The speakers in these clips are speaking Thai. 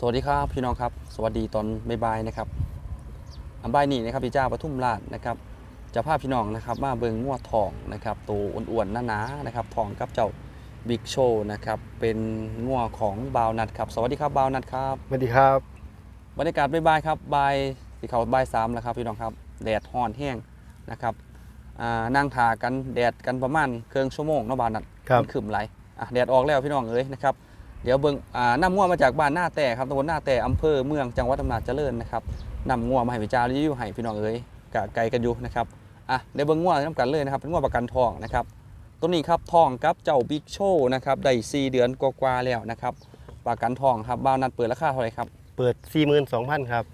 สวัสดีครับพี่น้องครับ สวัสดีตอนบ่ายๆนะครับอันบ่ายนี้นะครับพี่จ้าปทุมราชนะครับจะพาพี่น้องนะครับมาเบิงงวดทองนะครับตัวอ้วนๆหนาๆนะครับทองกับเจ้าบิ๊กโชนะครับเป็นงวของบาวนัดครับสวัสดีครับบาวนัดครับสวัสดีครับบรรยากาศบ่ายๆครับบ่ายสีเขาบ่ายสามแล้วครับพี่น้องครับแดดฮ้อนแห้งนะครับอ่านั่งทากันแดดกันประมาณเครื่องชั่วโมงเนาะบาวนัดครับมันขึ้นไหลอะแดดออกแล้วพี่น้องเอ้ยนะครับ เดี๋ยวเบิ่งอ่าน้ำง่วมาจากบ้านหน้าแต่ครับตำบลหน้าแต่อำเภอเมืองจังหวัดอำนาจเจริญนะครับนำง่วมาให้พี่จ้ารีวิวให้พี่น้องเอ้ยกะไกลกันอยู่นะครับอะเดี๋ยวเบิ่งง่วน้ำกันเลยนะครับเป็นง่วประกันทองนะครับตัวนี้ครับทองกับเจ้าบิ๊กโชนะครับได้4เดือนกว่าๆแล้วนะครับประกันทองครับบ้าวนัดเปิดราคาเท่าไหร่ครับเปิด 42,000ครับ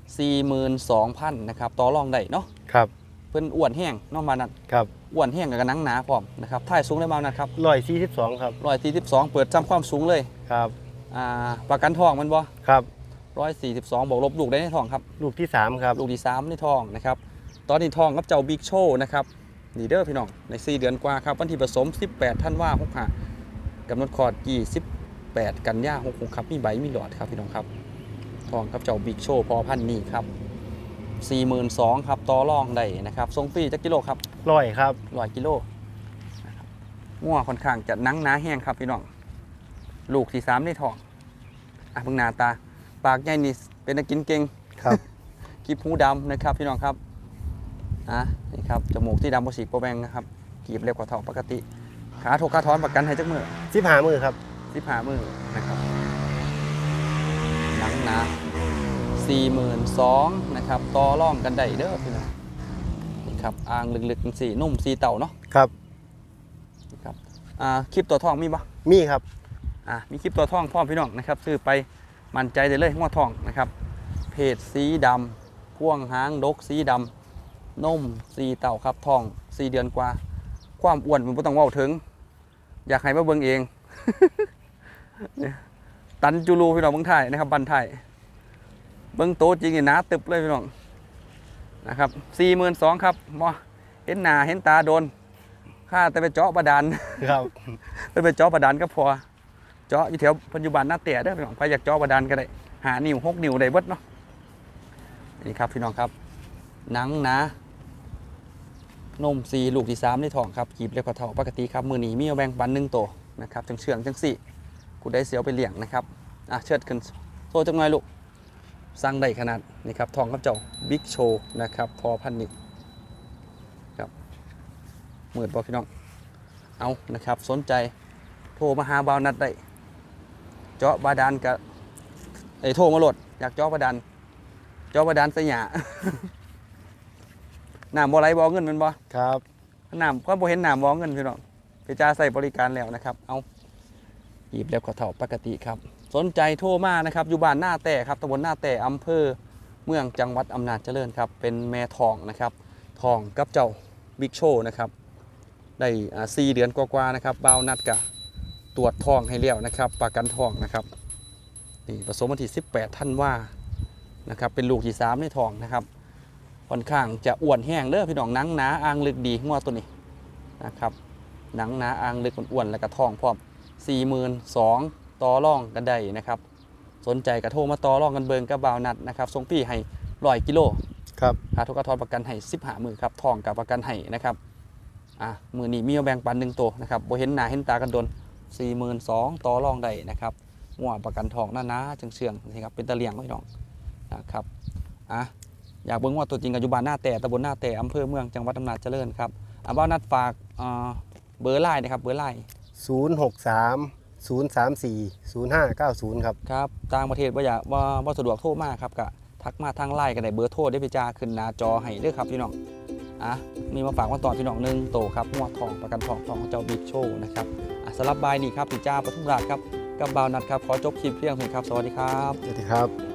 42,000นะครับต่อรองได้เนาะครับเพิ่นอ้วนแห้งเน้องมานัดครับอ้วนแห้งกับกระหนังหนาพร้อมนะครับท่ายสูงได้บ้าวนัดครับ142ครับ142เปิดจำความสูงเลยครับ อ่าประกันทองมันบ่ครับ ร้อยสี่สิบสองบวกลบลูกได้ในทองครับ ลูกที่3ครับลูกที่สามในทองนะครับ ตอนนี้ทองกับเจ้าบิ๊กโชนะครับนี่เด้อพี่น้องใน 4 เดือนกว่าครับวันที่ผสม 18 ท่านว่า65กำหนดคลอด28กันยา66ครับมีใบมีหลอดครับพี่น้องครับ ทองกับเจ้าบิ๊กโชพอพันธุ์นี่ครับ42,000ครับต่อรองได้นะครับทรงฟรีจักกิโลครับร้อยครับร้อยกิโลนะครับงัวค่อนข้างจะหนังหนาแห้งครับพี่น้อง ลูกที่สามในท้องอะเพิ่งหน้าตา ปากใหญ่นี่เป็นนักกินเก่งครับ กีบหูดำนะครับพี่น้องครับอะนี่ครับจมูกที่ดำบสีโปรแบงนะครับกีบเร็วกว่าเท่าปกติ ขาถกขาถอนประกันให้จักมือ15มือครับ สิบหามือนะครับหนังหนาสี่หมื่นสองนะครับต่อร่องกันได้เด้อพี่น้องนี่ครับอ่างลึกๆสีนุ่มสีเต่าเนาะครับนะครับอ่าคลิปตัวทองมีปะมีครับ อ่ามีคลิปตัวทองพร้อมพี่น้องนะครับซื้อไปมั่นใจได้เลยงวดทองนะครับ เพจสีดำพ่วงหางดกสีดำนมสีเต่าครับทองสีเดือนกว่า ความอ้วนผมไม่ต้องเว่าถึง อยากให้มาเบิ่งเองเนี่ยตันจูรูพี่น้องเบิ่งไทยนะครับบันไทยเบิ่งโตจริงนี่หนาตึบเลยพี่น้องนะครับสี่หมื่นสองครับมอเห็นหน้าเห็นตาโดน ค่าแต่ไปเจาะประดานครับ ไปไปเจาะประดานก็พอ เจาะอยู่แถวปัจจุบันหน้าเตะเด้อพี่น้องใครอยากเจาะประดานก็ได้หานิ้วหกนิ้วได้เบิดเนาะนี่ครับพี่น้องครับหนังหนะนมสีลูกที่สามในท้องครับกีบเล็กกว่าเท่าปกติครับมือหนีมีแบงปันหนึ่งโตวนะครับจังเชื่องจังสี่กูได้เสียวไปเลี้ยงนะครับอะเชิดขึ้นโซ่จังหน่อยลูกสั่งได้ขนาดนี่ครับทองกับเจ้าบิ๊กโชนะครับพอพันนิกครับหมื่นบอพี่น้องเอานะครับสนใจโทรมาหาบาวนัดได้ เจาะบาดาลกับไอ้ยโทรมาโหลดอยากเจาะบาดาลเจาะบาดาลสยา น้ำบ่ไหลบ่เอาเงินแมันบ่ครับน้ำก็บ่เห็นน้ำบ่เอาเงินพี่น้องไปจ้าใส่บริการแล้วนะครับ เอาหยิบแล้วก็เท่าปกติครับ สนใจโทรมานะครับอยู่บ้านหน้าแต่ครับตำบลหน้าแต่อำเภอเมืองจังหวัดอำนาจเจริญครับ เป็นแม่ทองนะครับ ทองกับเจ้าบิ๊กโชนะครับ ได้อ่าสี่เดือนกว่าๆนะครับบ่าวนัดกะ ตรวจทองให้แล้วนะครับประกันทองนะครับนี่ผสมวันที่18 ท่านว่านะครับเป็นลูกที่3ในทองนะครับค่อนข้างจะอ้วนแห้งเด้อพี่น้องหนังหนาอ่างลึกดีงวตัวนี้นะครับหนังหนาอ่างลึกอ้วนๆแล้วก็ทองพร้อม42,000ต่อรองกันได้นะครับ สนใจกระโทรมาต่อรองกันเบิงกับบ่าวนัดนะครับส่งพี่ให้ร้อยกิโลครับหาทุกกระทอนประกันให้สิบหามือครับทองกับประกันให้นะครับอะมือนี้มีเอาแบ่งปันหนึ่งตัวนะครับบ่เห็นหน้าเห็นตากันโดน สี่หมื่นสองต่อรองได้นะครับงัวประกันทองหน้านาจังเชื่องนะครับเป็นตะเลียงไว้น้องนะครับอะอยากเบิ่งว่าตัวจริงปัจจุบันหน้าแต่ตำบลหน้าแต่อำเภอเมืองจังหวัดอำนาจเจริญครับอะบ้านนัดฝากอ่าเบอร์ไลน์นะครับเบอร์ไลน์063 034 0590ครับครับต่างประเทศว่าอยากว่าว่าสะดวกโทรมาครับก็ทักมาทางไลน์กันได้เบอร์โทรได้พิจาขึ้นหน้าจอให้เด้อครับพี่น้อง อะมีมาฝากวันต่อพี่น้องหนึงโตครับงวดทองประกันทองทองของเจ้าบิ๊กโชว์นะครับอะสำหรับบายนี่ครับพี่จ้าปทุมราชครับกับบาวนัดครับขอจบคลิปเพียงเท่านี้ครับสวัสดีครับสวัสดีครับ